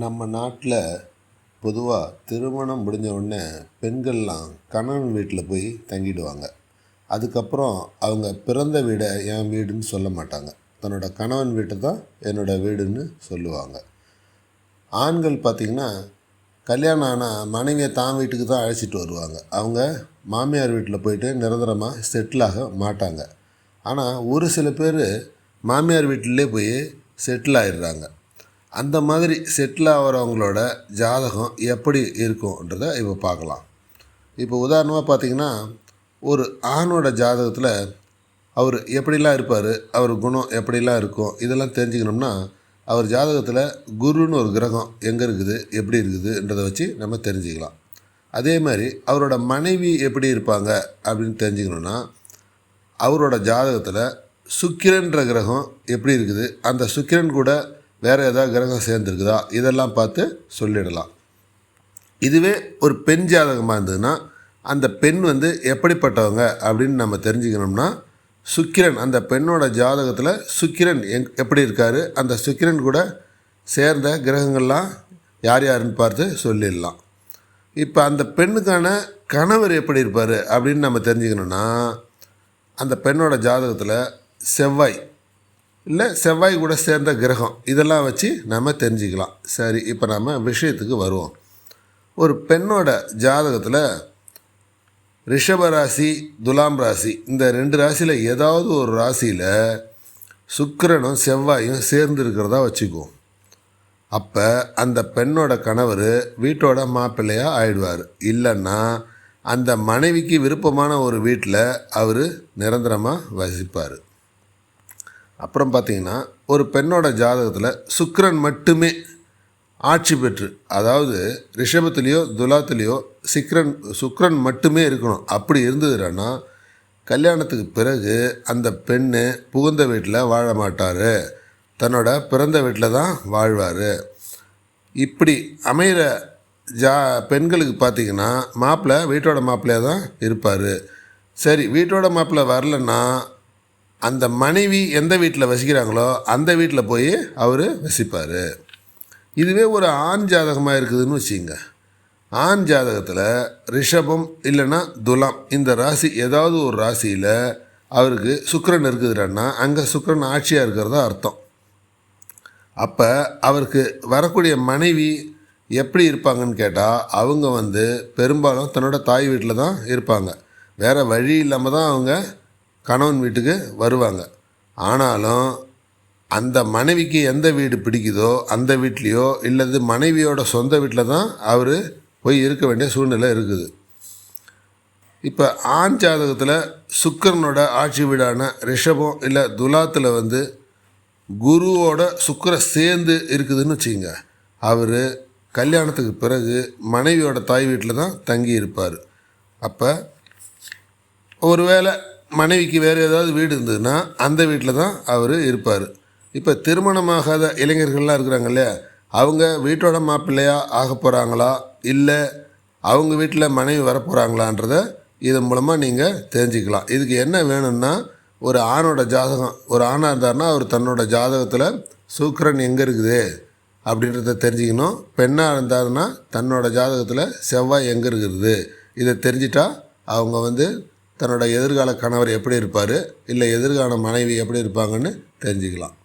நம்ம நாட்டில் பொதுவாக திருமணம் முடிஞ்ச உடனே பெண்கள்லாம் கணவன் வீட்டில் போய் தங்கிடுவாங்க. அதுக்கப்புறம் அவங்க பிறந்த வீடை என் வீடுன்னு சொல்ல மாட்டாங்க. தன்னோட கணவன் வீட்டை தான் என்னோட வீடுன்னு சொல்லுவாங்க. ஆண்கள் பார்த்திங்கன்னா கல்யாணம் ஆனால் மனைவியை தான் வீட்டுக்கு தான் அழைச்சிட்டு வருவாங்க. அவங்க மாமியார் வீட்டில் போயிட்டு நிரந்தரமாக செட்டில் ஆக மாட்டாங்க. ஆனால் ஒரு சில பேர் மாமியார் வீட்டிலே போய் செட்டில் ஆயிடுறாங்க. அந்த மாதிரி செட்டில் ஆகிறவங்களோட ஜாதகம் எப்படி இருக்கும்ன்றதை இப்போ பார்க்கலாம் இப்போ உதாரணமாக பார்த்தீங்கன்னா ஒரு ஆணோட ஜாதகத்தில் அவர் எப்படிலாம் இருப்பார் அவர் குணம் எப்படிலாம் இருக்கும் இதெல்லாம் தெரிஞ்சுக்கணும்னா அவர் ஜாதகத்தில் குருன்னு ஒரு கிரகம் எங்கே இருக்குது எப்படி இருக்குதுன்றதை வச்சு நம்ம தெரிஞ்சுக்கலாம். அதே மாதிரி அவரோட மனைவி எப்படி இருப்பாங்க அப்படின்னு தெரிஞ்சுக்கணுன்னா அவரோட ஜாதகத்தில் சுக்கிரன்ற கிரகம் எப்படி இருக்குது அந்த சுக்கிரன் கூட வேறு ஏதாவது கிரகம் சேர்ந்துருக்குதா? இதெல்லாம் பார்த்து சொல்லிடலாம். இதுவே ஒரு பெண் ஜாதகமாக இருந்ததுன்னா அந்த பெண் வந்து எப்படிப்பட்டவங்க அப்படின்னு நம்ம தெரிஞ்சுக்கணும்னா சுக்கிரன் அந்த பெண்ணோட ஜாதகத்தில் சுக்கிரன் எங் எப்படி இருக்கார்? அந்த சுக்கிரன் கூட சேர்ந்த கிரகங்கள்லாம் யார் யாருன்னு பார்த்து சொல்லிடலாம். இப்போ அந்த பெண்ணுக்கான கணவர் எப்படி இருப்பார் அப்படின்னு நம்ம தெரிஞ்சுக்கணுன்னா அந்த பெண்ணோட ஜாதகத்தில் செவ்வாய் இல்லை செவ்வாய் கூட சேர்ந்த கிரகம். இதெல்லாம் வச்சு நம்ம தெரிஞ்சுக்கலாம். சரி இப்போ நம்ம விஷயத்துக்கு வருவோம். ஒரு பெண்ணோட ஜாதகத்தில் ரிஷப ராசி துலாம் ராசி இந்த ரெண்டு ராசியில் ஏதாவது ஒரு ராசியில் சுக்கிரனும் செவ்வாயும் சேர்ந்து இருக்கிறதா வச்சுக்குவோம் அப்போ அந்த பெண்ணோட கணவர் வீட்டோட மாப்பிள்ளையாக ஆயிடுவார். இல்லைன்னா அந்த மனைவிக்கு விருப்பமான ஒரு வீட்டில் அவர் நிரந்தரமாக வசிப்பார். அப்புறம் பார்த்தீங்கன்னா ஒரு பெண்ணோட ஜாதகத்தில் சுக்ரன் மட்டுமே ஆட்சி பெற்று அதாவது ரிஷபத்துலேயோ துலாத்துலேயோ சிக்ரன் சுக்ரன் மட்டுமே இருக்கணும். அப்படி இருந்ததுன்னா கல்யாணத்துக்கு பிறகு அந்த பெண்ணு புகுந்த வீட்டில் வாழ மாட்டார். தன்னோட பிறந்த வீட்டில் தான் வாழ்வார். இப்படி அமைகிற ஜா பெண்களுக்கு பார்த்திங்கன்னா மாப்பிள்ளை வீட்டோட மாப்பிள்ளையாக தான் இருப்பார். சரி வீட்டோட மாப்பிள்ளை வரலன்னா அந்த மனைவி எந்த வீட்டில் வசிக்கிறாங்களோ அந்த வீட்டில் போய் அவர் வசிப்பார். இதுவே ஒரு ஆண் ஜாதகமாக இருக்குதுன்னு வச்சுங்க ஆண் ஜாதகத்தில் ரிஷபம் இல்லைன்னா துலாம். இந்த ராசி ஏதாவது ஒரு ராசியில் அவருக்கு சுக்கரன் இருக்குதுன்னா அங்கே சுக்கரன் ஆட்சியாக இருக்கிறதா அர்த்தம். அப்போ அவருக்கு வரக்கூடிய மனைவி எப்படி இருப்பாங்கன்னு கேட்டால் அவங்க வந்து பெரும்பாலும் தன்னோட தாய் வீட்டில் தான் இருப்பாங்க. வேறு வழி இல்லாமல் தான் அவங்க கணவன் வீட்டுக்கு வருவாங்க. ஆனாலும் அந்த மனைவிக்கு எந்த வீடு பிடிக்குதோ அந்த வீட்லேயோ இல்லது மனைவியோட சொந்த வீட்டில் தான் அவர் போய் இருக்க வேண்டிய சூழ்நிலை இருக்குது. இப்போ ஆண் ஜாதகத்தில் சுக்கரனோட ஆட்சி வீடான ரிஷபம் இல்லை துலாத்தில் வந்து குருவோட சுக்கரை சேர்ந்து இருக்குதுன்னு வச்சுங்க அவர் கல்யாணத்துக்கு பிறகு மனைவியோட தாய் வீட்டில் தான் தங்கி இருப்பார் அப்போ ஒருவேளை மனைவிக்கு வேறு ஏதாவது வீடு இருந்ததுன்னா அந்த வீட்டில் தான் அவர் இருப்பார். இப்போ திருமணமாகாத இளைஞர்கள்லாம் இருக்கிறாங்க இல்லையா? அவங்க வீட்டோட மாப்பிள்ளையாக ஆக போகிறாங்களா இல்லை அவங்க வீட்டில் மனைவி வரப்போகிறாங்களான்றத இதன் மூலமாக நீங்கள் தெரிஞ்சுக்கலாம். இதுக்கு என்ன வேணும்னா ஒரு ஆணோட ஜாதகம் ஒரு ஆணாக இருந்தார்னா அவர் தன்னோட ஜாதகத்தில் சூக்கரன் எங்கே இருக்குது அப்படின்றத தெரிஞ்சுக்கணும். பெண்ணாக இருந்தாருன்னா தன்னோட ஜாதகத்தில் செவ்வாய் எங்கே இருக்கிறது இதை தெரிஞ்சிட்டா அவங்க வந்து தன்னோட எதிர்கால கணவர் எப்படி இருப்பார்? இல்லை எதிர்கால மனைவி எப்படி இருப்பாங்கன்னு தெரிஞ்சுக்கலாம்.